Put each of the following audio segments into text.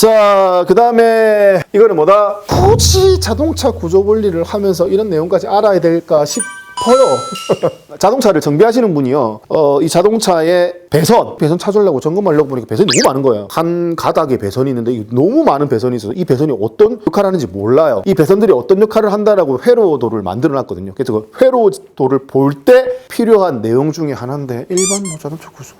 자, 그 다음에 이거는 뭐다? 굳이 자동차 구조 원리를 하면서 이런 내용까지 알아야 될까 싶어요. 자동차를 정비하시는 분이요. 어, 이 자동차의 배선, 배선 찾으려고 점검하려고 보니까 배선이 너무 많은 거예요. 한 가닥에 배선이 있는데 이 너무 많은 배선이 있어서 이 배선이 어떤 역할을 하는지 몰라요. 이 배선들이 어떤 역할을 한다라고 회로도를 만들어 놨거든요. 그래서 그 회로도를 볼 때 필요한 내용 중에 하나인데 일반 뭐 자동차 구조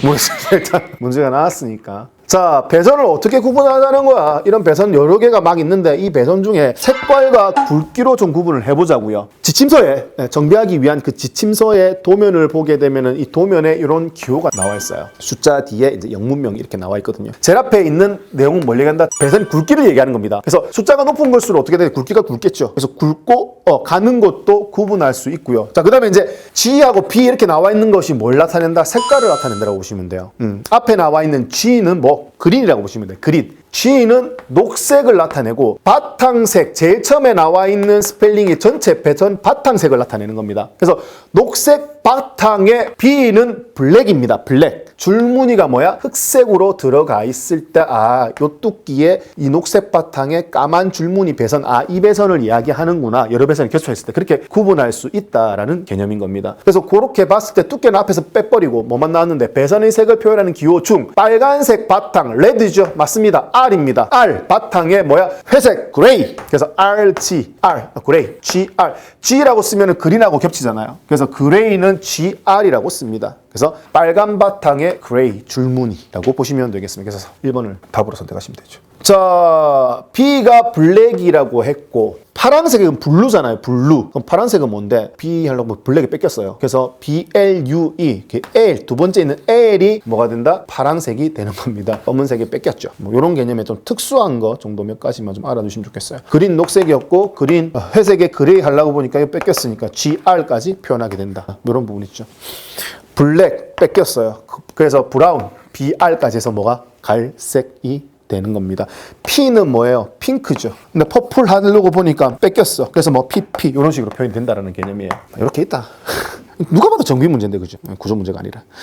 모르겠습니다. 일단 문제가 나왔으니까. 자, 배선을 어떻게 구분하자는 거야? 이런 배선 여러 개가 막 있는데 이 배선 중에 색깔과 굵기로 좀 구분을 해보자고요. 지침서에 예, 정비하기 위한 그 지침서의 도면을 보게 되면은 이 도면에 이런 기호가 나와 있어요. 숫자 뒤에 이제 영문명이 이렇게 나와 있거든요. 제일 앞에 있는 내용은 뭘 얘기한다? 배선 굵기를 얘기하는 겁니다. 그래서 숫자가 높은 걸수록 어떻게 돼? 굵기가 굵겠죠. 그래서 굵고 어, 가는 것도 구분할 수 있고요. 자, 그 다음에 이제 G하고 B 이렇게 나와 있는 것이 뭘 나타낸다? 색깔을 나타낸다라고 보시면 돼요. 음. 앞에 나와 있는 G는 뭐 그린이라고 보시면 돼요. 그린. G는 녹색을 나타내고 바탕색 제일 처음에 나와 있는 스펠링이 전체 배선 바탕색을 나타내는 겁니다. 그래서 녹색 바탕에 B는 블랙입니다. 블랙. 줄무늬가 뭐야? 흑색으로 들어가 있을 때 아, 요 뚜끼에 이 녹색 바탕에 까만 줄무늬 배선 아, 이 배선을 이야기하는구나. 여러 배선이 겹쳐있을 때 그렇게 구분할 수 있다라는 개념인 겁니다. 그래서 그렇게 봤을 때 두께는 앞에서 빼버리고 뭐만 나왔는데 배선의 색을 표현하는 기호 중 빨간색 바탕 레드죠. 맞습니다. R입니다. R 바탕에 뭐야? 회색 그레이. 그래서 RG R 그레이 GR G라고 쓰면은 그린하고 겹치잖아요. 그래서 그레이는 GR이라고 씁니다. 그래서 빨간 바탕에 그레이 줄무늬라고 보시면 되겠습니다. 그래서 1번을 답으로 선택하시면 되죠. 자, B가 블랙이라고 했고 파란색은 블루잖아요. 블루. 그럼 파란색은 뭔데? B 하려고 블랙이 뺏겼어요. 그래서 B L U E 이렇게 L 두 번째 있는 L이 뭐가 된다? 파란색이 되는 겁니다. 검은색이 뺏겼죠. 뭐 이런 개념에 좀 특수한 거 정도 몇 가지만 좀 알아두시면 좋겠어요. 그린 녹색이었고 그린 어, 회색에 그레이 하려고 보니까 이거 뺏겼으니까 GR까지 표현하게 된다. 이런 부분 있죠. 블랙 뺏겼어요. 그- 그래서 브라운 BR까지 해서 뭐가 갈색이 되는 겁니다. P는 뭐예요? 핑크죠. 근데 퍼플 하려고 보니까 뺏겼어. 그래서 뭐 PP 이런 식으로 표현이 된다라는 개념이에요. 이렇게 있다. 누가 봐도 정비 문제인데 그죠? 구조 문제가 아니라.